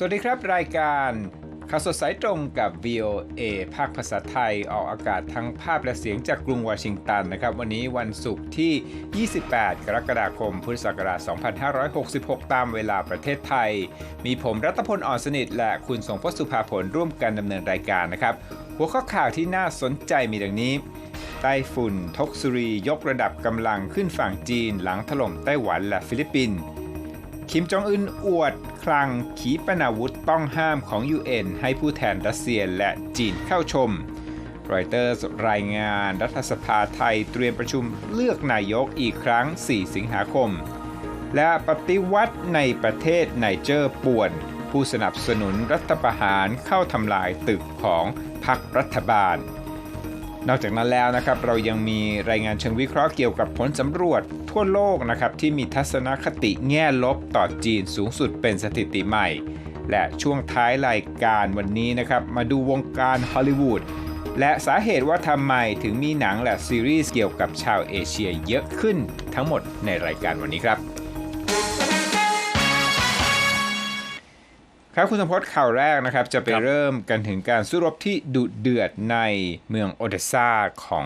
สวัสดีครับรายการข่าวสดสายตรงกับ VOA ภาคภาษาไทยออกอากาศทั้งภาพและเสียงจากกรุงวอชิงตันนะครับ วันนี้วันศุกร์ที่ 28 กรกฎาคม พุทธศักราช 2566 ตามเวลาประเทศไทย มีผมรัตพลอ่อนสนิท และคุณสงพจน์สุภาผลร่วมกันดำเนินรายการนะครับ หัวข้อข่าวที่น่าสนใจมีดังนี้ไต้ฝุ่น ทกซุรี ยกระดับกำลังขึ้นฝั่งจีนหลังถล่มไต้หวันและฟิลิปปินส์ คิมจองอึนอวดคลังขีปนาวุธต้องห้ามของ UN ให้ผู้แทนรัสเซียและจีนเข้าชมรอยเตอร์รายงานรัฐสภาไทยเตรียมประชุมเลือกนายกอีกครั้ง 4 สิงหาคม และปฏิวัติในประเทศไนเจอร์ป่วน ผู้สนับสนุนรัฐประหารเข้าทำลายตึกของพรรครัฐบาล นอกจากนั้นแล้วนะครับเรายังมีรายงานเชิงวิเคราะห์เกี่ยวกับผลสำรวจทั่วโลกนะครับที่มีทัศนคติแง่ลบต่อจีนสูงสุดเป็นสถิติใหม่ และช่วงท้ายรายการวันนี้นะครับมาดูวงการฮอลลีวูดและสาเหตุว่าทำไมถึงมีหนังและซีรีส์เกี่ยวกับชาวเอเชียเยอะขึ้นทั้งหมดในรายการวันนี้ครับ ครับคุณสมพศข่าวแรกนะครับ จะไปครับเริ่มกันถึงการสู้รบที่ดุเดือดในเมืองโอเดสซาของ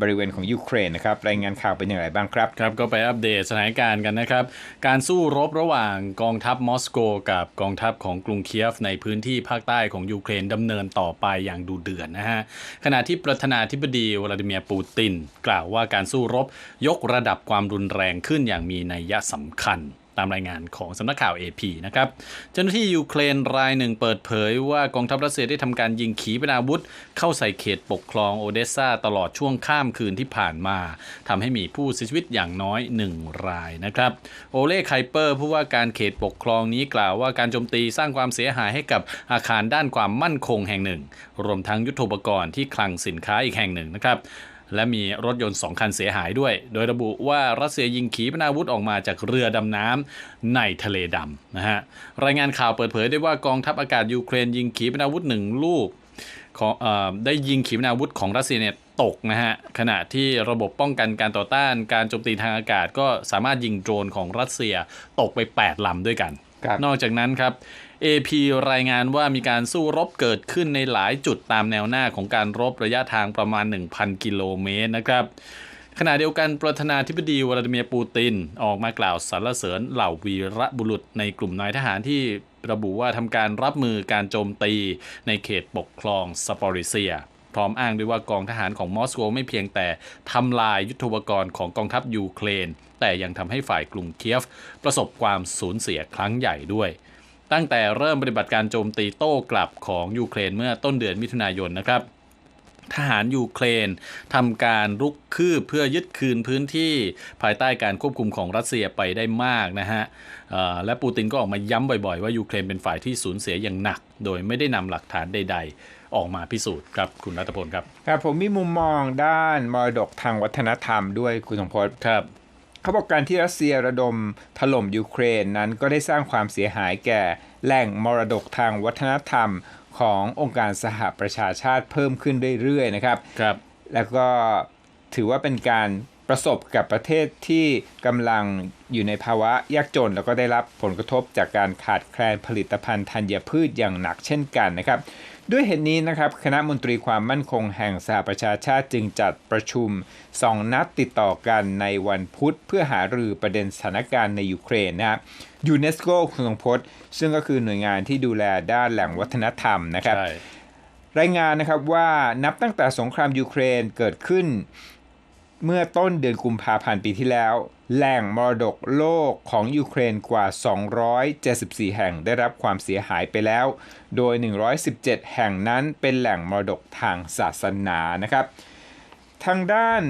บริเวณของยูเครนนะครับรายงานข่าวเป็นอย่างไรบ้างครับครับ ก็ไปอัปเดตสถานการณ์กันนะครับ การสู้รบระหว่างกองทัพมอสโก กับกองทัพของกรุงเคียฟในพื้นที่ภาคใต้ของยูเครนดำเนินต่อไปอย่างดูเดือดนะฮะขณะที่ประธานาธิบดีวลาดิเมียร์ปูติน กล่าวว่าการสู้รบยกระดับความรุนแรงขึ้นอย่างมีนัยยะสำคัญ ตามรายงานของสำนักข่าว AP นะครับ เจ้าหน้าที่ยูเครนรายหนึ่งเปิดเผยว่ากองทัพรัสเซียได้ทำการยิงขีปนาวุธ เข้าใส่เขตปกครองโอเดสซาตลอดช่วงข้ามคืนที่ผ่านมาทำให้มีผู้เสียชีวิตอย่างน้อย 1 รายนะครับ โอเล่ไคเปอร์ผู้ว่าการเขตปกครองนี้กล่าวว่าการโจมตีสร้างความเสียหายให้กับอาคารด้านความมั่นคงแห่งหนึ่ง รวมทั้งยุทโธปกรณ์ที่คลังสินค้าอีกแห่งหนึ่งนะครับ และมีรถยนต์ 2 คันเสียหายด้วย โดยระบุว่ารัสเซียยิงขีปนาวุธออกมาจากเรือดำน้ำในทะเลดำนะฮะ รายงานข่าวเปิดเผยได้ว่ากองทัพอากาศยูเครนยิงขีปนาวุธหนึ่งลูกของเออได้ยิงขีปนาวุธของรัสเซียเนี่ยตกนะฮะ ขณะที่ระบบป้องกันการต่อต้านการโจมตีทางอากาศก็สามารถยิงโดรนของรัสเซียตกไป 8ลำด้วยกันครับนอกจากนั้นครับ AP รายงานว่ามีการสู้รบเกิดขึ้นในหลายจุดตามแนวหน้าของการรบระยะทางประมาณ 1,000 กิโลเมตรนะครับขณะเดียวกันประธานาธิบดีวลาดิเมียร์ปูติน ออกมากล่าวสรรเสริญเหล่าวีรบุรุษในกลุ่มนายทหารที่ระบุว่าทำการรับมือการโจมตีในเขตปกครองสปอริเซีย พร้อมอ้างด้วยว่ากองทหารของมอสโกไม่เพียงแต่ทำลายยุทธปกรของกองทัพยูเครน แต่ยังทำให้ฝ่ายกรุงเคียฟ ประสบความสูญเสียครั้งใหญ่ด้วย ตั้งแต่เริ่มปฏิบัติการโจมตีโต้กลับของยูเครนเมื่อต้นเดือนมิถุนายนนะครับทหารยูเครนทำการรุกคืบเพื่อยึดคืนพื้นที่ภายใต้การควบคุมของรัสเซียไปได้มากนะฮะเอ่อและปูตินก็ออกมาย้ำบ่อยๆ ว่ายูเครนเป็นฝ่ายที่สูญเสียอย่างหนัก โดยไม่ได้นำหลักฐานใด ๆ ออกมาพิสูจน์ครับคุณรัตพลครับครับผมมีมุมมองด้านมรดกทางวัฒนธรรมด้วยคุณสมพศครับ เขาบอกการที่รัสเซียระดมถล่มยูเครนนั้นก็ได้สร้างความเสียหายแก่แหล่งมรดกทางวัฒนธรรมขององค์การสหประชาชาติเพิ่มขึ้นเรื่อยๆนะครับครับ แล้วก็ถือว่าเป็นการประสบกับประเทศที่กำลังอยู่ในภาวะยากจน แล้วก็ได้รับผลกระทบจากการขาดแคลนผลิตภัณฑ์ธัญพืชอย่างหนักเช่นกันนะครับ ด้วยเหตุนี้นะครับคณะมนตรีความมั่นคงแห่งสหประชาชาติจึงจัดประชุมสองนัดติดต่อกันในวันพุธ เพื่อหารือประเด็นสถานการณ์ในยูเครนนะครับยูเนสโกคุณสงพจน์ ซึ่งก็คือหน่วยงานที่ดูแลด้านแหล่งวัฒนธรรมนะครับใช่รายงานนะครับว่านับตั้งแต่สงครามยูเครนเกิดขึ้น เมื่อต้นเดือนกุมภาพันธ์ปีที่แล้ว แหล่งมรดกโลกของยูเครนกว่า 274 แห่งได้รับความเสียหายไปแล้ว โดย 117 แห่งนั้นเป็นแหล่งมรดกทางศาสนานะครับ ทางด้าน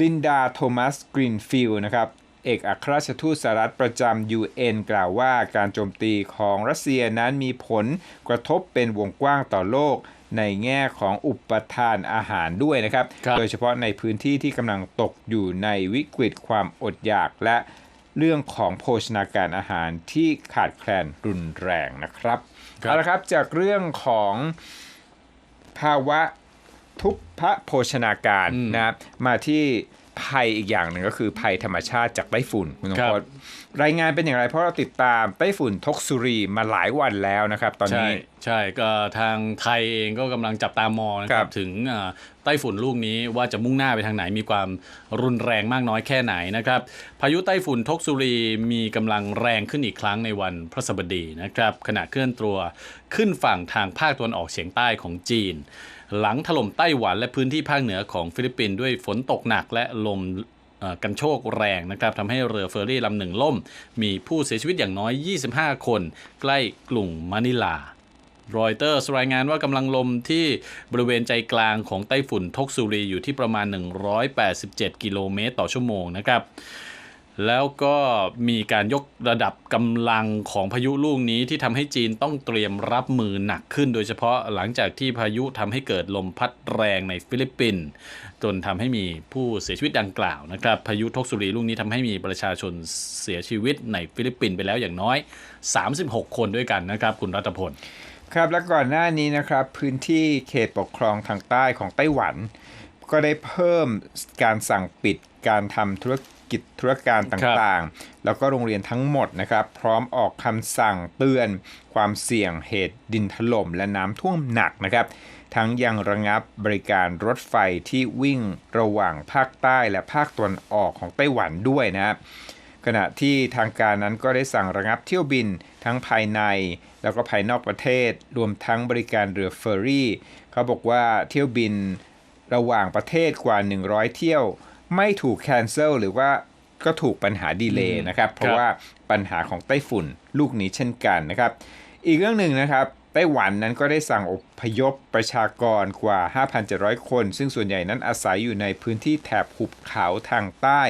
ลินดาโทมัสกรีนฟิลด์นะครับ เอกอัครราชทูตสหรัฐประจำ UN กล่าวว่าการโจมตีของรัสเซียนั้นมีผลกระทบเป็นวงกว้างต่อโลกในแง่ของอุปทานอาหารด้วยนะครับครับโดยเฉพาะในพื้นที่ที่กำลังตกอยู่ในวิกฤตความอดอยากและเรื่องของโภชนาการอาหารที่ขาดแคลนรุนแรงนะครับครับเอาละครับจากเรื่องของภาวะทุพพโภชนาการอืมนะครับมาที่ ภัยอีกอย่างหนึ่งก็คือภัยธรรมชาติจากไต้ฝุ่นคุณนครัพบจน์รายงานเป็นอย่างไร เพราะเราติดตามไต้ฝุ่นทกสุรีมาหลายวันแล้วนะครับ ตอนใช่นี้ใช่ก็ทางไทยเองก็กำลังจับตามองนะคครัรับบถึงอ่าไต้ฝุ่นลูกนี้ว่าจะมุ่งหน้าไปทางไหนมีความรุนแรงมากน้อยแค่ไหนนะครับ พายุไต้ฝุ่นทกสุรีมีกำลังแรงขึ้นอีกครั้งในวันพฤหัสบดีนะครับขณะเคลื่อนตัวขึ้นฝั่งทางภาคตะวันออกเฉียงใต้ของจีน หลังถล่มไต้หวันและพื้นที่ภาคเหนือของฟิลิปปินส์ด้วยฝนตกหนักและลมกันโชกแรงนะครับทำให้เรือเฟอร์รี่ลำหนึ่งล่ม มีผู้เสียชีวิตอย่างน้อย 25 คน ใกล้กรุงมะนิลารอยเตอร์สรายงานว่ากำลังลมที่บริเวณใจกลางของไต้ฝุ่นทกสุรีอยู่ที่ประมาณ 187 กิโลเมตรต่อชั่วโมงนะครับ แล้วก็มีการยกระดับกำลังของพายุลูกนี้ที่ทำให้จีนต้องเตรียมรับมือหนักขึ้น โดยเฉพาะหลังจากที่พายุทำให้เกิดลมพัดแรงในฟิลิปปินส์จนทำให้มีผู้เสียชีวิตดังกล่าวนะครับ พายุทกสุรีลูกนี้ทำให้มีประชาชนเสียชีวิตในฟิลิปปินส์ไปแล้วอย่างน้อย 36 คนด้วยกันนะครับ คุณรัตพลครับและก่อนหน้านี้นะครับ พื้นที่เขตปกครองทางใต้ของไต้หวัน ก็ได้เพิ่มการสั่งปิดการทำธุรกิจ ธุรการต่างๆ แล้วก็โรงเรียนทั้งหมดนะครับ พร้อมออกคำสั่งเตือนความเสี่ยงเหตุดินถล่มและน้ำท่วมหนักนะครับ ทั้งยังระงับบริการรถไฟที่วิ่งระหว่างภาคใต้และภาคตะวันออกของไต้หวันด้วยนะครับขณะที่ทางการนั้นก็ได้สั่งระงับเที่ยวบินทั้งภายใน แล้วก็ภายนอกประเทศ รวมทั้งบริการเรือเฟอร์รี่ เขาบอกว่าเที่ยวบินระหว่างประเทศกว่า 100 เที่ยว ไม่ถูกแคนเซิลหรือว่าก็ถูกปัญหาดีเลย์นะครับ เพราะว่าปัญหาของไต้ฝุ่นลูกนี้เช่นกันนะครับ อีกเรื่องหนึ่งนะครับไต้หวันนั้นก็ได้สั่งอพยพประชากรกว่า 5,700 คน ซึ่งส่วนใหญ่นั้นอาศัยอยู่ในพื้นที่แถบหุบเขาทางใต้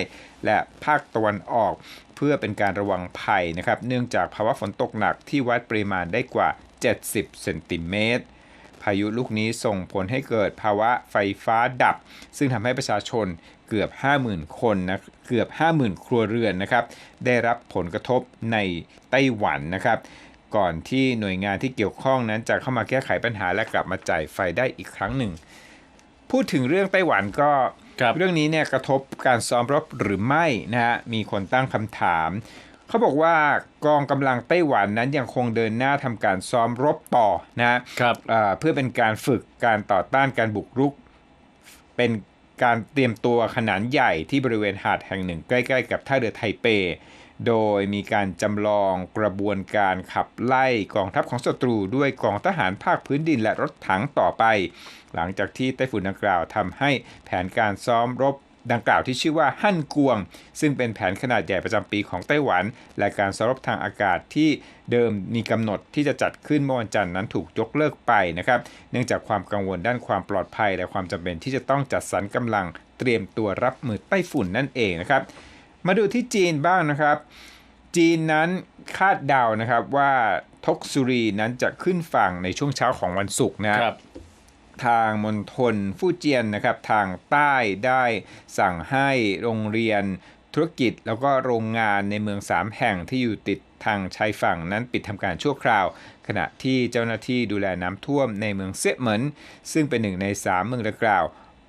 และภาคตะวันออก เพื่อเป็นการระวังภัยนะครับ เนื่องจากภาวะฝนตกหนักที่วัดปริมาณได้กว่า 70 เซนติเมตร พายุลูกนี้ส่งผลให้เกิดภาวะไฟฟ้าดับ ซึ่งทำให้ประชาชน เกือบ 50,000 คนนะเกือบ 50,000 ครัวเรือนนะครับได้รับผลกระทบในไต้หวันนะครับ ก่อนที่หน่วยงานที่เกี่ยวข้องนั้นจะเข้ามาแก้ไขปัญหาและกลับมาจ่ายไฟได้อีกครั้งหนึ่ง พูดถึงเรื่องไต้หวันก็ครับเรื่องนี้เนี่ยกระทบการซ้อมรบหรือไม่นะฮะมีคนตั้งคำถามเขาบอกว่ากองกำลังไต้หวันนั้นยังคงเดินหน้าทำการซ้อมรบต่อนะฮะครับอ่าเพื่อเป็นการฝึกการต่อต้านการบุกรุก เป็น การเตรียมตัวขนาดใหญ่ที่บริเวณหาดแห่งหนึ่ง ใกล้ๆ กับท่าเรือไทเป โดยมีการจำลองกระบวนการขับไล่กองทัพของศัตรูด้วยกองทหารภาคพื้นดินและรถถังต่อไป หลังจากที่ไต้ฝุ่นดังกล่าวทำให้แผนการซ้อมรบ ดังกล่าวที่ชื่อว่าฮั่นกวง ซึ่งเป็นแผนขนาดใหญ่ประจำปีของไต้หวัน และการซ้อมรบทางอากาศที่เดิมมีกำหนดที่จะจัดขึ้นเมื่อวันจันทร์นั้นถูกยกเลิกไปนะครับ เนื่องจากความกังวลด้านความปลอดภัย และความจำเป็นที่จะต้องจัดสรรกำลังเตรียมตัวรับมือไต้ฝุ่นนั่นเองนะครับ มาดูที่จีนบ้างนะครับ จีนนั้นคาดเดานะครับว่าทกสุรีนั้นจะขึ้นฝั่งในช่วงเช้าของวันศุกร์นะครับ ทางมณฑลฟู่เจียนนะครับทางใต้ได้สั่งให้โรงเรียนธุรกิจแล้วก็โรงงานในเมืองสามแห่งที่อยู่ติดทางชายฝั่งนั้นปิดทำการชั่วคราว ขณะที่เจ้าหน้าที่ดูแลน้ำท่วมในเมืองเซเหมินซึ่งเป็นหนึ่งในสามเมืองดังกล่าว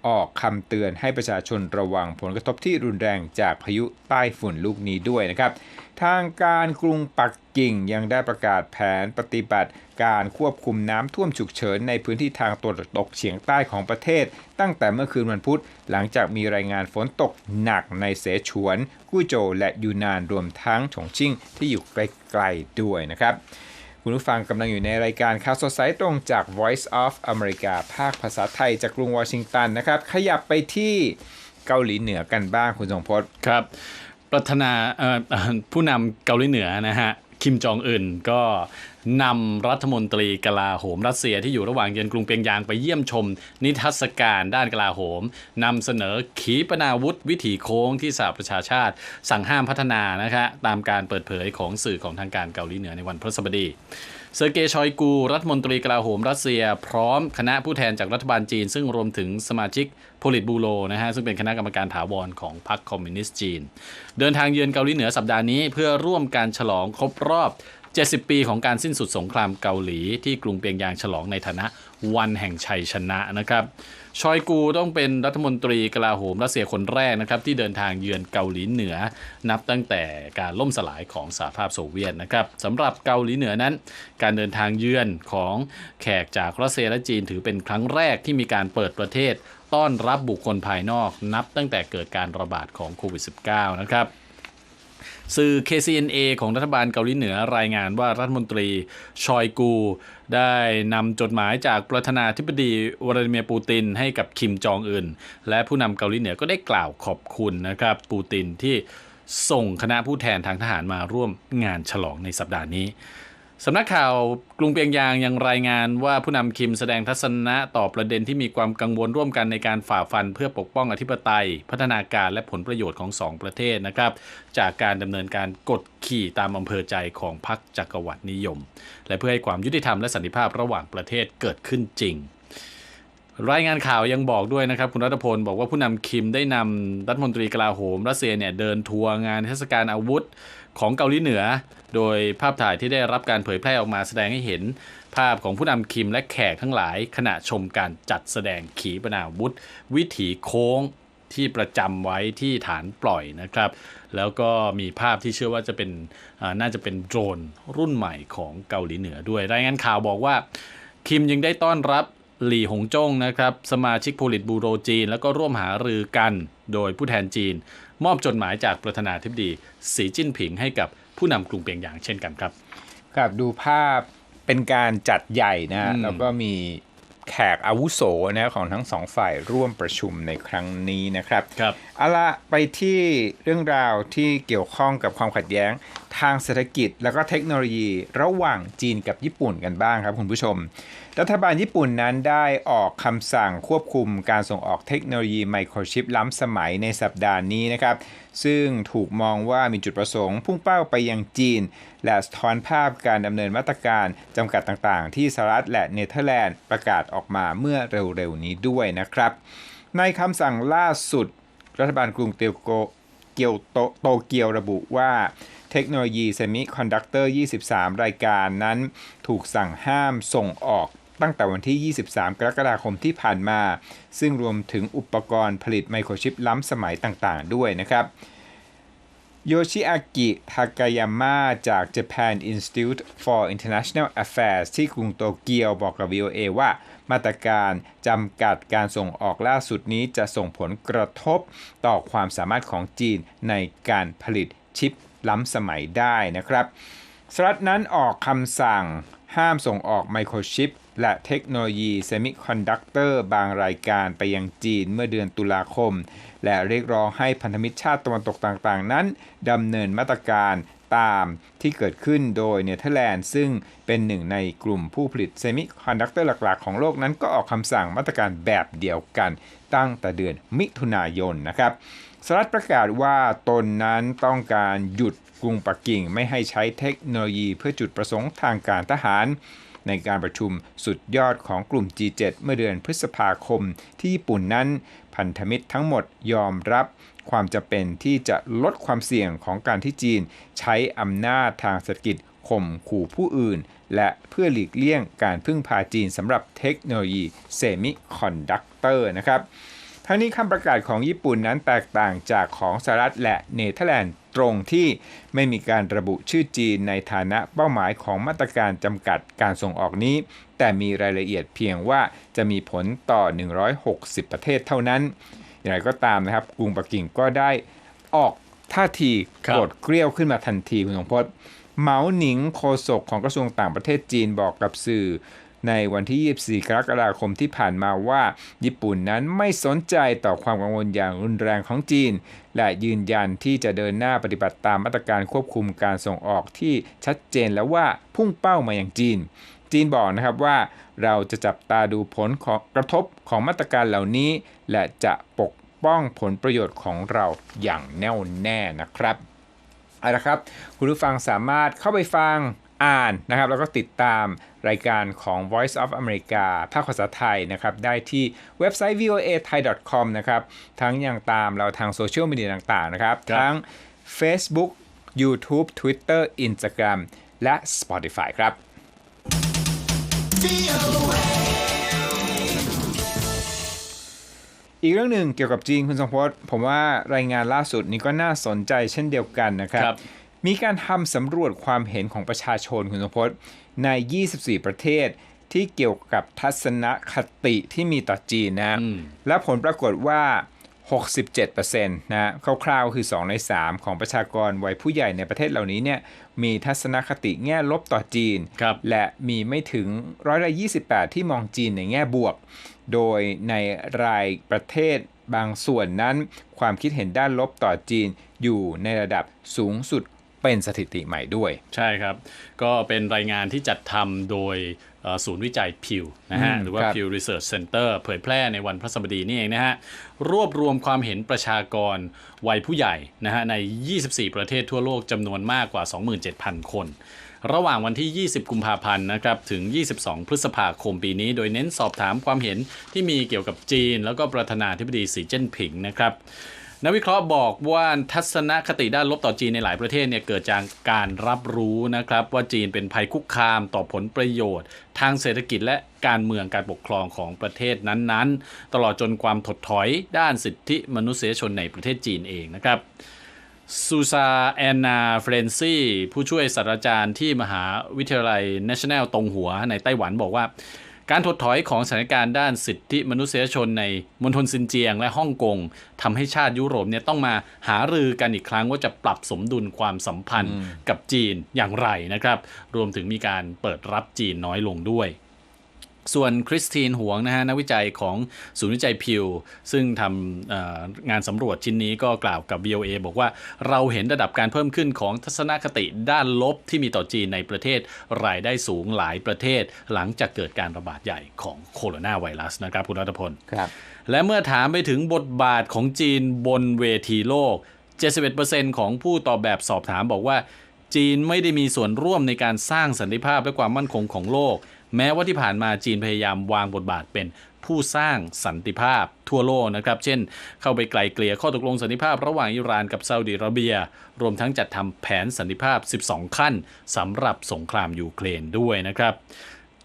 ออกคำเตือนให้ประชาชนระวังผลกระทบที่รุนแรงจากพายุใต้ฝุ่นลูกนี้ด้วยนะครับ ทางการกรุงปักกิ่งยังได้ประกาศแผนปฏิบัติการควบคุมน้ำท่วมฉุกเฉินในพื้นที่ทางตะวันตกเฉียงใต้ของประเทศ ตั้งแต่เมื่อคืนวันพุธ หลังจากมีรายงานฝนตกหนักในเสฉวน กู้โจวและยูนานรวมทั้งฉงชิ่งที่อยู่ใกล้ๆด้วยนะครับ คุณผู้ฟังกำลังอยู่ในรายการข่าวสดสายตรงจาก Voice of America ภาคภาษาไทยจากกรุงวอชิงตันนะครับ ขยับไปที่เกาหลีเหนือกันบ้างคุณทรงพจน์ครับ ประธานาผู้นำเกาหลีเหนือนะฮะคิมจองอึนก็ นำรัฐมนตรีกลาโหมรัสเซียที่อยู่ระหว่างเยือนกรุงเปียงยางไปเยี่ยมชม นิทรรศการด้านกลาโหมนำเสนอขีปนาวุธวิถีโค้งที่สหประชาชาติ สั่งห้ามพัฒนานะคะตามการเปิดเผยของสื่อของทางการเกาหลีเหนือในวันพฤหัสบดีเซอร์เกย์ชอยกู รัฐมนตรีกลาโหมรัสเซีย พร้อมคณะผู้แทนจากรัฐบาลจีน ซึ่งรวมถึงสมาชิกโพลิตบูโรนะฮะ ซึ่งเป็นคณะกรรมการถาวรของพรรคคอมมิวนิสต์จีน เดินทางเยือนเกาหลีเหนือสัปดาห์นี้เพื่อร่วมการฉลองครบรอบ 70 ปีของการสิ้นสุดสงครามเกาหลีที่กรุงเปียงยางฉลองในฐานะวันแห่งชัยชนะนะครับชอยกูต้องเป็นรัฐมนตรีกลาโหมรัสเซียคนแรกนะครับที่เดินทางเยือนเกาหลีเหนือ นับตั้งแต่การล่มสลายของสหภาพโซเวียตนะครับสำหรับเกาหลีเหนือนั้น การเดินทางเยือนของแขกจากรัสเซียและจีนถือเป็นครั้งแรกที่มีการเปิดประเทศ ต้อนรับบุคคลภายนอก นับตั้งแต่เกิดการระบาดของโควิด -19 นะครับ สื่อ KCNA ของรัฐบาลเกาหลีเหนือรายงานว่ารัฐมนตรีชอยกู ได้นำจดหมายจากประธานาธิบดีวลาดิเมียร์ปูตินให้กับคิมจองอึนและผู้นำเกาหลีเหนือก็ได้กล่าวขอบคุณนะครับ ปูตินที่ส่งคณะผู้แทนทางทหารมาร่วมงานฉลองในสัปดาห์นี้ สำนักข่าวกรุงเปียงยางยังรายงานว่าผู้นำคิมแสดงทัศนะต่อประเด็นที่มีความกังวลร่วมกันในการฝ่าฟันเพื่อปกป้องอธิปไตย พัฒนาการและผลประโยชน์ของสองประเทศนะครับ จากการดำเนินการกดขี่ตามอำเภอใจของพรรคจักรวรรดินิยม และเพื่อให้ความยุติธรรมและสันติภาพระหว่างประเทศเกิดขึ้นจริงรายงานข่าวยังบอกด้วยนะครับ คุณรัฐพลบอกว่าผู้นำคิมได้นำรัฐมนตรีกลาโหมรัสเซียเนี่ยเดินทัวร์งานเทศกาลอาวุธ ของเกาหลีเหนือ โดยภาพถ่ายที่ได้รับการเผยแพร่ออกมาแสดงให้เห็น ภาพของผู้นำคิมและแขกทั้งหลาย ขณะชมการจัดแสดงขีปนาวุธ วิถีโค้งที่ประจำไว้ที่ฐานปล่อยนะครับ แล้วก็มีภาพที่เชื่อว่าจะเป็นน่าจะเป็นโดรนรุ่นใหม่ของเกาหลีเหนือด้วย รายงานข่าวบอกว่า คิมยังได้ต้อนรับหลี่หงจงนะครับ สมาชิกโพลิตบูโรจีน แล้วก็ร่วมหารือกัน โดยผู้แทนจีน มอบจดหมายจากประธานาธิบดีสีจิ้นผิงให้กับผู้นำกรุงเปียงยางเช่นกันครับครับดูภาพเป็นการจัดใหญ่นะฮะอืมแล้วก็มีแขกอาวุโสนะของทั้งสองฝ่ายร่วมประชุมในครั้งนี้นะครับครับเอาละไปที่เรื่องราวที่เกี่ยวข้องกับความขัดแย้ง ทางเศรษฐกิจแล้วก็เทคโนโลยีระหว่างจีนกับญี่ปุ่นกันบ้างครับคุณผู้ชม รัฐบาลญี่ปุ่นนั้นได้ออกคำสั่งควบคุมการส่งออกเทคโนโลยีไมโครชิปล้ำสมัยในสัปดาห์นี้นะครับ ซึ่งถูกมองว่ามีจุดประสงค์พุ่งเป้าไปยังจีน และสะท้อนภาพการดำเนินมาตรการจำกัดต่างๆ ที่สหรัฐและเนเธอร์แลนด์ประกาศออกมาเมื่อเร็วๆนี้ด้วยนะครับ ในคำสั่งล่าสุด รัฐบาลกรุงเตียวโกเกียวโตโตเกียวระบุว่า เทคโนโลยีเซมิคอนดักเตอร์ 23 รายการนั้น ถูกสั่งห้ามส่งออกตั้งแต่วันที่ 23 กรกฎาคมที่ผ่านมา ซึ่งรวมถึงอุปกรณ์ผลิตไมโครชิปล้ำสมัยต่างๆ ด้วยนะครับโยชิอากิ ทากายาม่าจาก Japan Institute for International Affairs ที่กรุงโตเกียวบอกกับ VOA ว่า มาตรการจำกัดการส่งออกล่าสุดนี้จะส่งผลกระทบต่อความสามารถของจีนในการผลิตชิป ล้ำสมัยได้นะครับสหรัฐนั้นออกคำสั่งห้ามส่งออกไมโครชิป และเทคโนโลยีเซมิคอนดักเตอร์บางรายการไปยังจีนเมื่อเดือนตุลาคม และเรียกร้องให้พันธมิตรชาติตะวันตกต่างๆ นั้นดำเนินมาตรการตามที่เกิดขึ้นโดยเนเธอร์แลนด์ ซึ่งเป็นหนึ่งในกลุ่มผู้ผลิตเซมิคอนดักเตอร์หลักๆ ของโลกนั้นก็ออกคำสั่งมาตรการแบบเดียวกันตั้งแต่เดือนมิถุนายนนะครับ สหรัฐประกาศว่าตนนั้นต้องการหยุดกรุงปักกิ่งไม่ให้ใช้เทคโนโลยีเพื่อจุดประสงค์ทางการทหาร ในการประชุมสุดยอดของกลุ่ม G7 เมื่อเดือนพฤษภาคมที่ญี่ปุ่นนั้น พันธมิตรทั้งหมดยอมรับความจะเป็นที่จะลดความเสี่ยงของการที่จีน ใช้อำนาจทางเศรษฐกิจข่มขู่ผู้อื่น และเพื่อหลีกเลี่ยงการพึ่งพาจีนสำหรับเทคโนโลยีเซมิคอนดักเตอร์นะครับ ทั้งนี้คำประกาศของญี่ปุ่นนั้นแตกต่างจากของสหรัฐและเนเธอร์แลนด์ตรงที่ไม่มีการระบุชื่อจีนในฐานะเป้าหมายของมาตรการจำกัดการส่งออกนี้ แต่มีรายละเอียดเพียงว่าจะมีผลต่อ 160 ประเทศเท่านั้น อย่างไรก็ตามนะครับกรุงปักกิ่งก็ได้ออกท่าทีโกรธเกรี้ยวขึ้นมาทันทีคุณสมพศเหมาหนิงโฆษกของกระทรวงต่างประเทศจีนบอกกับสื่อ ในวันที่ 24 กรกฎาคมที่ผ่านมาว่า ญี่ปุ่นนั้นไม่สนใจต่อความกังวลอย่างรุนแรงของจีน และยืนยันที่จะเดินหน้าปฏิบัติตามมาตรการควบคุมการส่งออกที่ชัดเจนแล้วว่าพุ่งเป้ามาอย่างจีนจีนบอกนะครับว่าเราจะจับตาดูผลของกระทบของมาตรการเหล่านี้ และจะปกป้องผลประโยชน์ของเราอย่างแน่วแน่นะครับเอาละครับ คุณผู้ฟังสามารถเข้าไปฟัง อ่านนะครับแล้วก็ติดตามรายการของ Voice of America ภาคภาษาไทยนะครับได้ที่เว็บไซต์ voa thai com นะครับทั้งยังตามเราทางโซเชียลมีเดียต่างๆนะครับครับทั้ง Facebook YouTube Twitter Instagram และ Spotify ครับ อีกเรื่องหนึ่งเกี่ยวกับจีนคุณสมพศผมว่ารายงานล่าสุดนี้ก็น่าสนใจเช่นเดียวกันนะครับครับ มีการทำสำรวจความเห็นของประชาชนคุณสมพศใน 24 ประเทศที่เกี่ยวกับทัศนคติที่มีต่อจีนนะอืมและผลปรากฏว่า 67%นะคร่าวๆคือ 2 ใน 3 ของประชากรวัยผู้ใหญ่ในประเทศเหล่านี้เนี่ยมีทัศนคติแง่ลบต่อจีนครับและมีไม่ถึงร้อยละ28 ที่มองจีนในแง่บวก โดยในรายประเทศบางส่วนนั้น ความคิดเห็นด้านลบต่อจีนอยู่ในระดับสูงสุด เป็นสถิติใหม่ด้วย ใช่ครับ ก็เป็นรายงานที่จัดทำโดยเอ่อศูนย์วิจัยพิวนะฮะอืมหรือว่าครับ Pew Research Center เผยแพร่ในวันพระสบดีนี่เองนะฮะรวบรวมความเห็นประชากรวัยผู้ใหญ่นะฮะใน 24 ประเทศทั่วโลกจำนวนมากกว่า 27,000 คน ระหว่างวันที่ 20 กุมภาพันธ์นะครับถึง 22 พฤษภาคมปีนี้ โดยเน้นสอบถามความเห็นที่มีเกี่ยวกับจีน แล้วก็ประธานาธิบดีสีเจิ้นผิงนะครับ นักวิเคราะห์บอกว่าทัศนคติด้านลบต่อจีนในหลายประเทศเนี่ยเกิดจากการรับรู้นะครับว่าจีนเป็นภัยคุกคามต่อผลประโยชน์ ทางเศรษฐกิจและการเมืองการปกครองของประเทศนั้นๆ ตลอดจนความถดถอยด้านสิทธิมนุษยชนในประเทศจีนเองนะครับซูซาแอนนาเฟรนซีผู้ช่วยศาสตราจารย์ที่มหาวิทยาลัย National ตงหัวในไต้หวันบอกว่า การถดถอยของสถานการณ์ด้านสิทธิมนุษยชนในมณฑลซินเจียงและฮ่องกงทำให้ชาติยุโรปเนี่ยต้องมาหารือกันอีกครั้งว่าจะปรับสมดุลความสัมพันธ์กับจีนอย่างไรนะครับ รวมถึงมีการเปิดรับจีนน้อยลงด้วย ส่วนคริสตินหวงนะฮะนักวิจัยของศูนย์วิจัยพิว ซึ่งทำงานสำรวจชิ้นนี้ก็กล่าวกับ VOA บอกว่าเราเห็นระดับการเพิ่มขึ้นของทัศนคติด้านลบที่มีต่อจีนในประเทศรายได้สูงหลายประเทศ หลังจากเกิดการระบาดใหญ่ของโคโรนาไวรัสนะครับคุณรัตพลครับและเมื่อถามไปถึงบทบาทของจีนบนเวทีโลก 71%ของผู้ตอบแบบสอบถามบอกว่า จีนไม่ได้มีส่วนร่วมในการสร้างสันติภาพและความมั่นคงของโลก แม้ว่าที่ผ่านมาจีนพยายามวางบทบาทเป็นผู้สร้างสันติภาพทั่วโลกนะครับ เช่น เข้าไปไกลเกลี่ยข้อตกลงสันติภาพระหว่างอิหร่านกับซาอุดิอาระเบีย รวมทั้งจัดทำแผนสันติภาพ 12 ขั้นสำหรับสงครามยูเครนด้วยนะครับ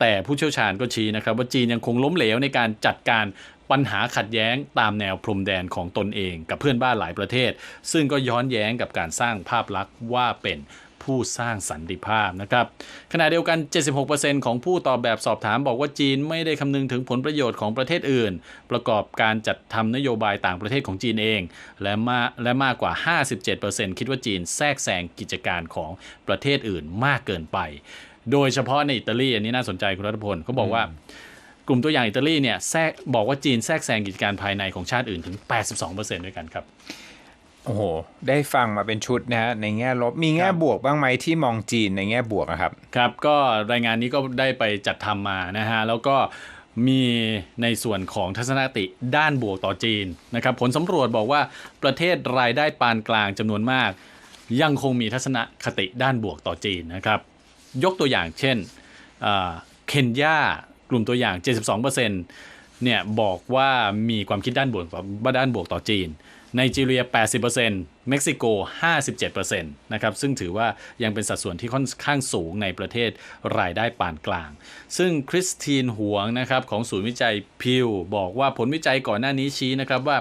แต่ผู้เชี่ยวชาญก็ชี้นะครับว่าจีนยังคงล้มเหลวในการจัดการปัญหาขัดแย้งตามแนวพรมแดนของตนเองกับเพื่อนบ้านหลายประเทศ ซึ่งก็ย้อนแย้งกับการสร้างภาพลักษณ์ว่าเป็น ผู้สร้างสันติภาพนะครับขณะเดียวกัน 76%ของผู้ตอบแบบสอบถามบอกว่าจีนไม่ได้คำนึงถึงผลประโยชน์ของประเทศอื่น ประกอบการจัดทำนโยบายต่างประเทศของจีนเอง และมาและมากกว่า 57%คิดว่าจีนแทรกแซงกิจการของประเทศอื่นมากเกินไป โดยเฉพาะในอิตาลีอันนี้น่าสนใจคุณรัฐพลเขาบอกว่ากลุ่มตัวอย่างอิตาลีเนี่ยแทรกบอกว่าจีนแทรกแซงกิจการภายในของชาติอื่นถึง 82%ด้วยกันครับ โอ้โห ได้ฟังมาเป็นชุดนะฮะในแง่ลบมีแง่ครับบวกบ้างไหมที่มองจีนในแง่บวกอะครับ ครับ ก็รายงานนี้ก็ได้ไปจัดทำมานะฮะแล้วก็มีในส่วนของทัศนคติด้านบวกต่อจีนนะครับ ผลสำรวจบอกว่าประเทศรายได้ปานกลางจำนวนมาก ยังคงมีทัศนคติด้านบวกต่อจีนนะครับ ยกตัวอย่างเช่นอ่าเคนยากลุ่มตัวอย่าง 72%เนี่ยบอกว่ามีความคิดด้านบวกต่อด้านบวกต่อจีน ไนจีเรีย 80%เม็กซิโก 57%นะครับ ซึ่งถือว่ายังเป็นสัดส่วนที่ค่อนข้างสูงในประเทศรายได้ปานกลาง ซึ่งคริสตินหวงนะครับของศูนย์วิจัยพิวบอกว่าผลวิจัยก่อนหน้านี้ชี้นะครับว่า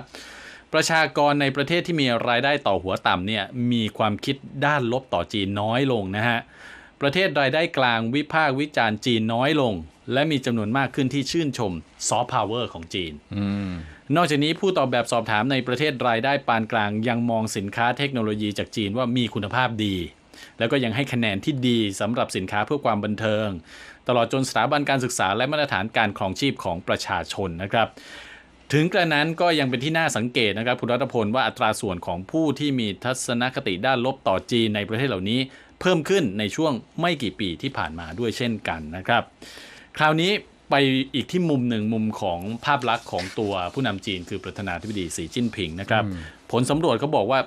ประชากรในประเทศที่มีรายได้ต่อหัวต่ำเนี่ยมีความคิดด้านลบต่อจีนน้อยลงนะฮะ ประเทศรายได้กลางวิพากษ์วิจารณ์จีนน้อยลง และมีจำนวนมากขึ้นที่ชื่นชมซอฟต์พาวเวอร์ของจีนอื นอกจากนี้ผู้ตอบแบบสอบถามในประเทศรายได้ปานกลาง ยังมองสินค้าเทคโนโลยีจากจีนว่ามีคุณภาพดี แล้วก็ยังให้คะแนนที่ดีสำหรับสินค้าเพื่อความบันเทิง ตลอดจนสถาบันการศึกษาและมาตรฐานการครองชีพของประชาชนนะครับถึงกระนั้นก็ยังเป็นที่น่าสังเกตนะครับคุณรัตพลว่าอัตราส่วนของผู้ที่มีทัศนคติด้านลบต่อจีนในประเทศเหล่านี้ เพิ่มขึ้นในช่วงไม่กี่ปีที่ผ่านมาด้วยเช่นกันนะครับ คราวนี้ ไปอีกที่มุมหนึ่งมุมของภาพลักษณ์ของตัวผู้นำจีนคือประธานาธิบดีสีจิ้นผิงนะครับ ผลสำรวจเขาบอกว่า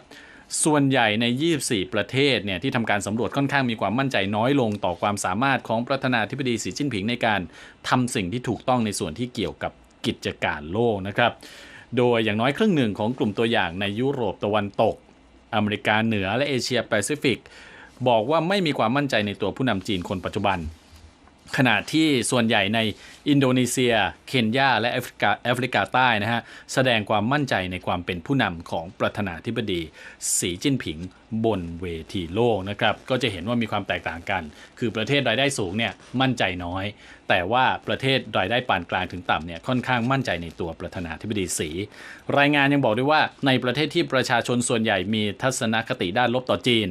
ส่วนใหญ่ใน 24 ประเทศเนี่ยที่ทำการสำรวจค่อนข้างมีความมั่นใจน้อยลงต่อความสามารถของประธานาธิบดีสีจิ้นผิงในการทำสิ่งที่ถูกต้องในส่วนที่เกี่ยวกับกิจการโลกนะครับ โดยอย่างน้อยครึ่งหนึ่งของกลุ่มตัวอย่างในยุโรปตะวันตก อเมริกาเหนือและเอเชียแปซิฟิกบอกว่าไม่มีความมั่นใจในตัวผู้นำจีนคนปัจจุบัน ขณะที่ส่วนใหญ่ในอินโดนีเซีย เคนยา และแอฟริกาแอฟริกาใต้นะฮะ แสดงความมั่นใจในความเป็นผู้นำของประธานาธิบดีสีจิ้นผิงบนเวทีโลกนะครับ ก็จะเห็นว่ามีความแตกต่างกัน คือประเทศรายได้สูงเนี่ยมั่นใจน้อย แต่ว่าประเทศรายได้ปานกลางถึงต่ำเนี่ยค่อนข้างมั่นใจในตัวประธานาธิบดีสี รายงานยังบอกด้วยว่าในประเทศที่ประชาชนส่วนใหญ่มีทัศนคติด้านลบต่อจีน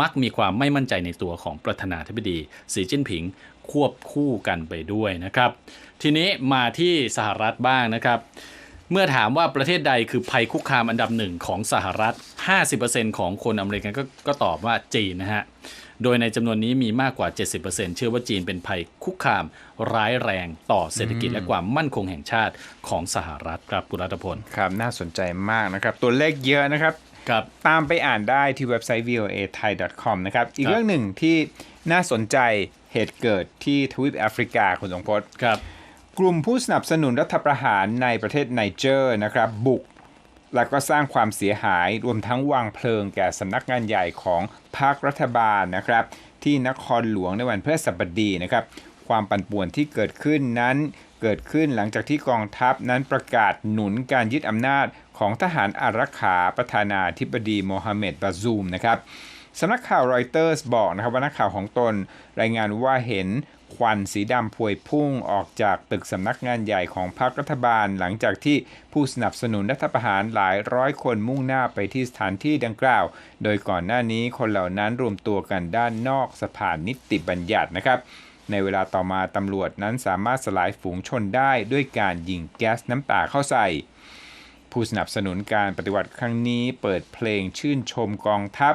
มักมีความไม่มั่นใจในตัวของประธานาธิบดีสีจิ้นผิง ควบคู่กันไปด้วยนะครับ ทีนี้มาที่สหรัฐบ้างนะครับ เมื่อถามว่าประเทศใดคือภัยคุกคามอันดับหนึ่งของสหรัฐ 50%ของคนอเมริกันกก็ตอบว่าจีนนะฮะโดยในจำนวนนี้มีมากกว่า 70%เชื่อว่าจีนเป็นภัยคุกคามร้ายแรงต่อเศรษฐกิจและความมั่นคงแห่งชาติของสหรัฐครับกุรัตพล ครับน่าสนใจมากนะครับ ตัวเลขเยอะนะครับครับตามไปอ่านได้ที่เว็บไซต์ voa thai com นะครับ อีกครับเรื่องหนึ่งที่น่าสนใจ เหตุเกิดที่ทวีปแอฟริกาคุณสงพจน์ครับ กลุ่มผู้สนับสนุนรัฐประหารในประเทศไนเจอร์นะครับ บุก แล้วก็สร้างความเสียหายรวมทั้งวางเพลิงแก่สำนักงานใหญ่ของพรรครัฐบาลนะครับ ที่นครหลวงในวันพฤหัสบดีนะครับ ความปั่นป่วนที่เกิดขึ้นนั้นเกิดขึ้นหลังจากที่กองทัพนั้นประกาศหนุนการยึดอำนาจของทหารอารักขาประธานาธิบดีโมฮัมเหม็ดบาซูมนะครับ สำนักข่าวรอยเตอร์สบอกนะครับว่านักข่าวของตนรายงานว่าเห็นควันสีดำพวยพุ่งออกจากตึกสำนักงานใหญ่ของพรรครัฐบาล หลังจากที่ผู้สนับสนุนรัฐประหารหลายร้อยคนมุ่งหน้าไปที่สถานที่ดังกล่าว โดยก่อนหน้านี้คนเหล่านั้นรวมตัวกันด้านนอกสะพานนิติบัญญัตินะครับ ในเวลาต่อมาตำรวจนั้นสามารถสลายฝูงชนได้ด้วยการยิงแก๊สน้ำตาเข้าใส่ ผู้สนับสนุนการปฏิวัติครั้งนี้เปิดเพลงชื่นชมกองทัพ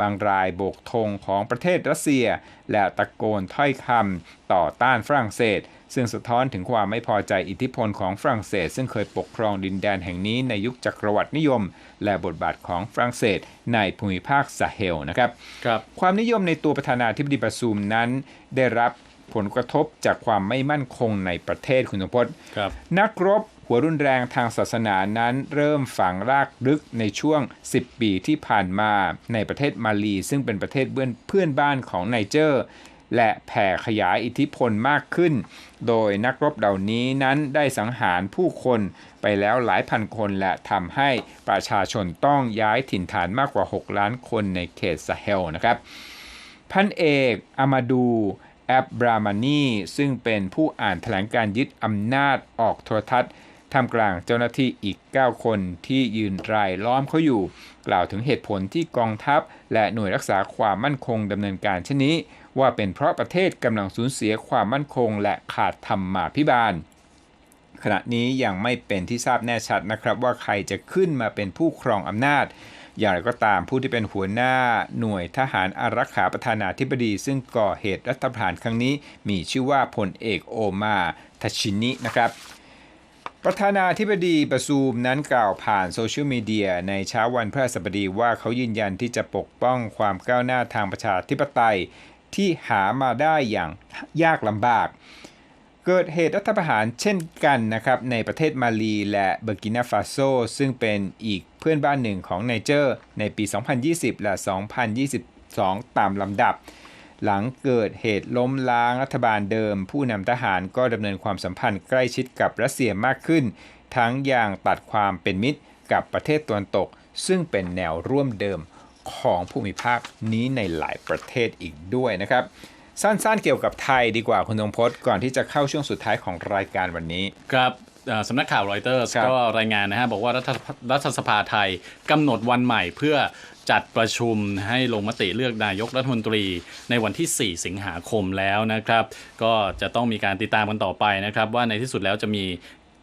บางรายโบกธงของประเทศรัสเซีย และตะโกนถ้อยคำต่อต้านฝรั่งเศส ซึ่งสะท้อนถึงความไม่พอใจอิทธิพลของฝรั่งเศส ซึ่งเคยปกครองดินแดนแห่งนี้ในยุคจักรวรรดินิยม และบทบาทของฝรั่งเศสในภูมิภาคซาเฮลนะครับครับความนิยมในตัวประธานาธิบดีบาซูมนั้น ได้รับผลกระทบจากความไม่มั่นคงในประเทศคุณสมพศครับนักรบ หัวรุนแรงทางศาสนานั้นเริ่มฝังรากลึกในช่วง 10 ปีที่ผ่านมาในประเทศมาลี ซึ่งเป็นประเทศเพื่อนบ้านของไนเจอร์และแผ่ขยายอิทธิพลมากขึ้น โดยนักรบเหล่านี้นั้นได้สังหารผู้คนไปแล้วหลายพันคนและทำให้ประชาชนต้องย้ายถิ่นฐานมากกว่า 6 ล้านคนในเขตซาเฮลนะครับ พันเอกอามาดูแอบรามานีซึ่งเป็นผู้อ่านแถลงการยึดอำนาจออกโทรทัศน์ ท่ามกลางเจ้าหน้าที่อีก 9 คนที่ยืนรายล้อมเขาอยู่ กล่าวถึงเหตุผลที่กองทัพ และหน่วยรักษาความมั่นคงดำเนินการเช่นนี้ ว่าเป็นเพราะประเทศกำลังสูญเสียความมั่นคง และขาดธรรมาภิบาลขณะนี้ยังไม่เป็นที่ทราบแน่ชัดนะครับว่าใครจะขึ้นมาเป็นผู้ครองอำนาจ อย่างไรก็ตามผู้ที่เป็นหัวหน้าหน่วยทหารอารักขาประธานาธิบดี ซึ่งก่อเหตุรัฐประหารครั้งนี้ มีชื่อว่าพลเอกโอมาทัชินินะครับ ประธานาธิบดีบาซูมนั้นกล่าวผ่านโซเชียลมีเดียในเช้าวันพฤหัสบดีว่าเขายืนยันที่จะปกป้องความก้าวหน้าทางประชาธิปไตยที่หามาได้อย่างยากลำบาก เกิดเหตุรัฐประหารเช่นกันนะครับในประเทศมาลีและเบอร์กินาฟาโซซึ่งเป็นอีกเพื่อนบ้านหนึ่งของไนเจอร์ในปี 2020 และ 2022 ตามลำดับ หลังเกิดเหตุล้มล้างรัฐบาลเดิม ผู้นำทหารก็ดำเนินความสัมพันธ์ใกล้ชิดกับรัสเซียมากขึ้น ทั้งอย่างตัดความเป็นมิตรกับประเทศตะวันตก ซึ่งเป็นแนวร่วมเดิมของภูมิภาคนี้ในหลายประเทศอีกด้วยนะครับ สั้นๆเกี่ยวกับไทยดีกว่าคุณธงพจน์ก่อนที่จะเข้าช่วงสุดท้ายของรายการวันนี้ ครับเอ่อสำนักข่าวรอยเตอร์ครับก็รายงานนะฮะบอกว่ารัฐรัฐสภาไทยกำหนดวันใหม่เพื่อ จัดประชุมให้ลงมติเลือกนายกรัฐมนตรีในวันที่ 4 สิงหาคมแล้วนะครับ ก็จะต้องมีการติดตามกันต่อไปนะครับ ว่าในที่สุดแล้วจะมี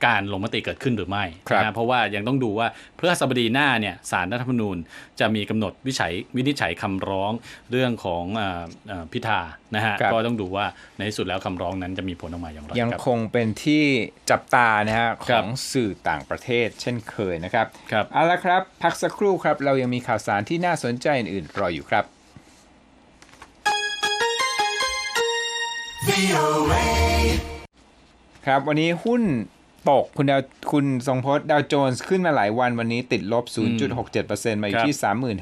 การลงมติเกิดขึ้นหรือไม่ครับนะฮะเพราะว่ายังต้องดูว่าเพื่อสัปดีหน้าเนี่ยสารรัฐธรรมนูญจะมีกำหนดวิจัยวินิจฉัยคำร้องเรื่องของเออเอ่อพิธานะฮะครับก็ต้องดูว่าในที่สุดแล้วคำร้องนั้นจะมีผลออกมาอย่างไรยังครับคงเป็นที่จับตานะฮะขครัอบงสื่อต่างประเทศเช่นเคยนะครับครับเอาละครับ พักสักครู่ครับ เรายังมีข่าวสารที่น่าสนใจอื่นๆรออยู่ครับ ครับวันนี้หุ้น ตกคุณดาวคุณทรงพจน์ดาวโจนส์ขึ้นมาหลายวันวันนี้ติดลบ 0.67%มาอยู่ที่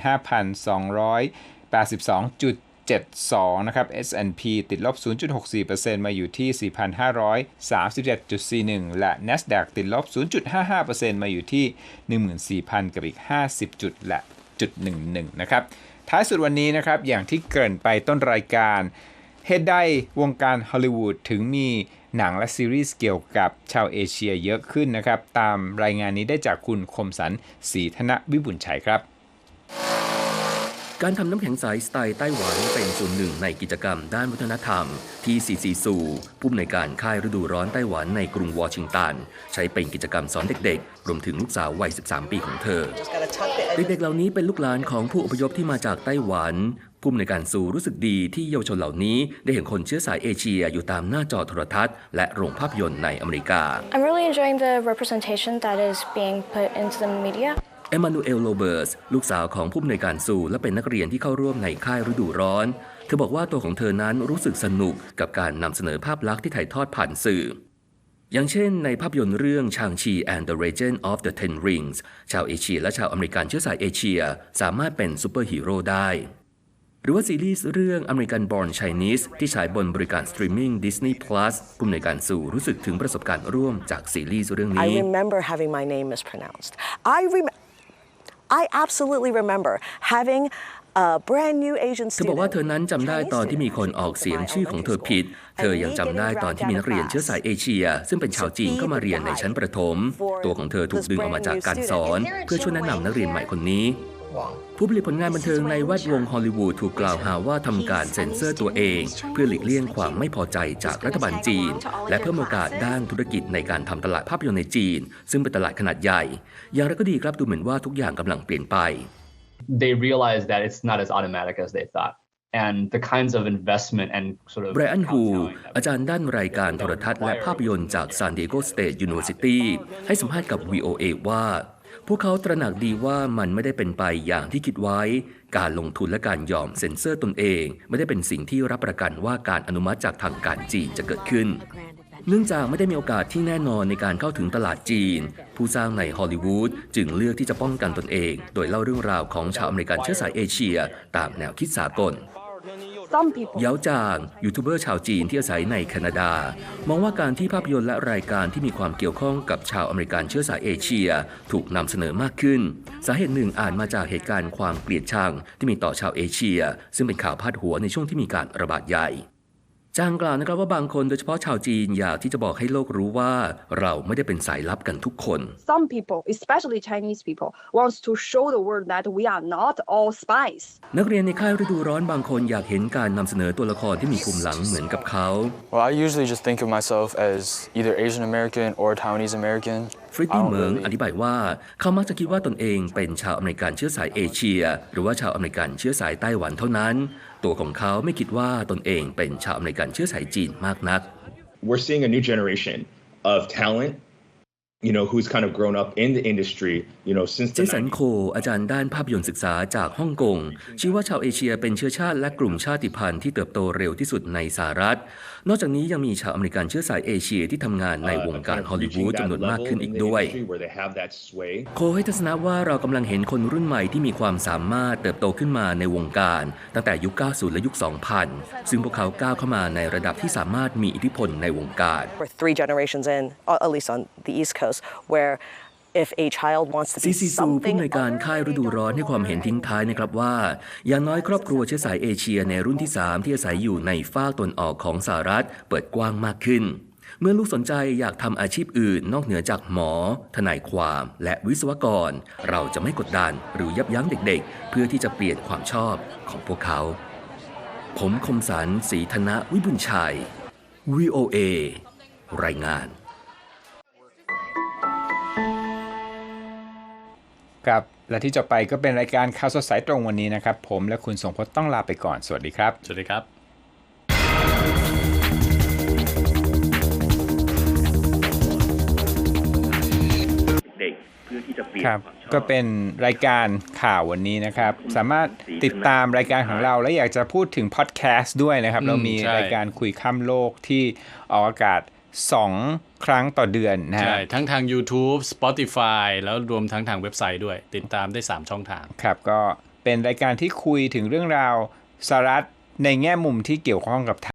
35,200 82.72 นะครับ S&P ติดลบ 0.64%มาอยู่ที่ 4,537.41 และ NASDAQ ติดลบ 0.55%มาอยู่ที่ 14,000 กับอีก 50 จุดและจุด11 นะครับ ท้ายสุดวันนี้นะครับ อย่างที่เกริ่นไปต้นรายการเหตุใดวงการฮอลลีวูดถึงมี หนังและซีรีส์เกี่ยวกับชาวเอเชียเยอะขึ้นนะครับ ตามรายงานนี้ได้จากคุณคมสันศรีธนวิบุญชัยครับ การทำน้ำแข็งใสสไตล์ไต้หวันเป็นส่วนหนึ่งในกิจกรรมด้านวัฒนธรรม ที่ซีซีซูผู้อำนวยการค่ายฤดูร้อนไต้หวันในกรุงวอชิงตัน ใช้เป็นกิจกรรมสอนเด็กๆ รวมถึงลูกสาววัย 13 ปีของเธอ เด็กๆเหล่านี้เป็นลูกหลานของผู้อพยพที่มาจากไต้หวันผู้อำนวยการซูรู้สึกดีที่เยาวชนเหล่านี้ ได้เห็นคนเชื้อสายเอเชียอยู่ตามหน้าจอโทรทัศน์และโรงภาพยนตร์ในอเมริกา I'm really enjoying the representation that is being put into the media. เอมานูเอลโลเบิร์สลูกสาวของผู้อำนวยการซูและเป็นนักเรียนที่เข้าร่วมในค่ายฤดูร้อน เธอบอกว่าตัวของเธอนั้นรู้สึกสนุกกับการนำเสนอภาพลักษณ์ที่ถ่ายทอดผ่านสื่อ อย่างเช่นในภาพยนตร์เรื่อง Shang-Chi and the Legend of the Ten Rings ชาวเอเชียและชาวอเมริกันเชื้อสายเอเชีย สามารถเป็นซูเปอร์ฮีโร่ได้ หรือว่าซีรีส์เรื่อง American Born Chinese ที่ฉายบนบริการสตรีมมิ่ง Disney Plus ผู้อำนวยการสู่รู้สึกถึงประสบการณ์ร่วมจากซีรีส์เรื่องนี้ I remember having my name mispronounced. I rem- I absolutely remember having a brand new Asian เธอบอกว่าเธอ student, นั้นจำได้ Chinese ตอนที่มีคน student, ออกเสียง to my ชื่อของเธอ elementary ผิด school. เธอยังจำได้ตอนที่มีนักเรียนเชื้อสายเอเชีย ซึ่งเป็นชาวจีนเข้ามาเรียนในชั้นประถม ตัวของเธอถูกดึงออกมาจากการสอน เพื่อช่วยแนะนำนักเรียนใหม่คนนี้ ผู้ผลิตผลงานบันเทิงในแวดวงฮอลลีวูดถูกกล่าวหาว่าทำการเซ็นเซอร์ตัวเอง เพื่อหลีกเลี่ยงความไม่พอใจจากรัฐบาลจีน และเพิ่มโอกาสด้านธุรกิจในการทำตลาดภาพยนตร์ในจีน ซึ่งเป็นตลาดขนาดใหญ่ อย่างไรก็ดีครับดูเหมือนว่าทุกอย่างกำลังเปลี่ยนไป they realize that it's not as automatic as they thought. And the kinds of investment and sort of ไบรอันฮู kowtowing that อาจารย์ด้านรายการโทรทัศน์และภาพยนตร์จาก San Diego State University ให้สัมภาษณ์กับ VOA ว่า พวกเขาตระหนักดีว่ามันไม่ได้เป็นไปอย่างที่คิดไว้ การลงทุนและการยอมเซ็นเซอร์ตนเอง ไม่ได้เป็นสิ่งที่รับประกันว่าการอนุมัติจากทางการจีนจะเกิดขึ้น เนื่องจากไม่ได้มีโอกาสที่แน่นอนในการเข้าถึงตลาดจีน ผู้สร้างในฮอลลีวูดจึงเลือกที่จะป้องกันตนเอง โดยเล่าเรื่องราวของชาวอเมริกันเชื้อสายเอเชีย ตามแนวคิดสากล เย้าจางยูทูบเบอร์ชาวจีนที่อาศัยในแคนาดา มองว่าการที่ภาพยนตร์และรายการที่มีความเกี่ยวข้องกับชาวอเมริกันเชื้อสายเอเชีย ถูกนำเสนอมากขึ้น สาเหตุหนึ่งอาจมาจากเหตุการณ์ความเกลียดชังที่มีต่อชาวเอเชีย ซึ่งเป็นข่าวพาดหัวในช่วงที่มีการระบาดใหญ่ จางกล่าวนะครับว่าบางคนโดยเฉพาะชาวจีนอยากที่จะบอกให้โลกรู้ว่าเราไม่ได้เป็นสายลับกันทุกคน some people, especially Chinese people, wants to show the world that we are not all spies. นักเรียนในค่ายฤดูร้อนบางคนอยากเห็นการนำเสนอตัวละครที่มีภูมิหลังเหมือนกับเขา Well, I usually just think of myself as either Asian American or Taiwanese American. ฟริดดี้เหมิงอธิบายว่า เขามักจะคิดว่าตนเองเป็นชาวอเมริกันเชื้อสายเอเชีย หรือว่าชาวอเมริกันเชื้อสายไต้หวันเท่านั้น ตัวของเขาไม่คิดว่าตนเองเป็นชาวอเมริกันเชื้อสายจีนมากนัก we're seeing a new generation of talent, you know, who's kind of grown up in the industry, you know, since เจ the สัน 90s. โค อาจารย์ด้านภาพยนตร์ศึกษาจากฮ่องกงชี้ว่าชาวเอเชียเป็นเชื้อชาติและกลุ่มชาติพันธุ์ที่เติบโตเร็วที่สุดในสหรัฐ นอกจากนี้ยังมีชาวอเมริกันเชื้อสายเอเชียที่ทำงานใน uh, วง kind การ of ฮอลลีวู reaching ด that จำนวนมาก level ขึ้นอีก in the ด้วย industry where they have that sway. โคให้ทัศนะว่าเรากำลังเห็นคนรุ่นใหม่ที่มีความสามารถเติบโตขึ้นมาในวงการ ตั้งแต่ยุค 90 และยุค 2000 ซึ่งพวกเขาก้าวเข้ามาในระดับที่สามารถมีอิทธิพลในวงการ We're three generations in, or at least on the East Coast, where if a child wants to ซี be ซีซูผู้ something อำนวยการค่ายฤดูร้อนให้ความเห็นทิ้งท้ายนะครับว่า อย่างน้อยครอบครัวเชื้อสายเอเชียในรุ่นที่ 3 ที่อาศัยอยู่ในฝากตนออกของสหรัฐเปิดกว้างมากขึ้น เมื่อลูกสนใจอยากทำอาชีพอื่น นอกเหนือจากหมอ ทนายความและวิศวกร เราจะไม่กดดันหรือยับยั้งเด็กๆ เพื่อที่จะเปลี่ยนความชอบของพวกเขา ผมคมสันศรีธนวิบุญชัย VOA รายงาน ครับและที่จะไปก็เป็นรายการข่าวสดสายตรงวันนี้นะครับ ผมและคุณสงพจน์ต้องลาไปก่อน สวัสดีครับ สวัสดีครับครับก็เป็นรายการข่าววันนี้นะครับ สามารถติดตามรายการของเราและอยากจะพูดถึงพอดแคสต์ด้วยนะครับอืมเรามีใช่รายการคุยข้ามโลกที่ออกอากาศ 2 ครั้งต่อเดือนนะใช่ฮะทั้งทาง YouTube Spotify แล้วรวมทั้งทางเว็บไซต์ด้วย ติดตามได้ 3 ช่องทาง ครับก็เป็นรายการที่คุยถึงเรื่องราวสหรัฐในแง่มุมที่เกี่ยวข้องกับไทย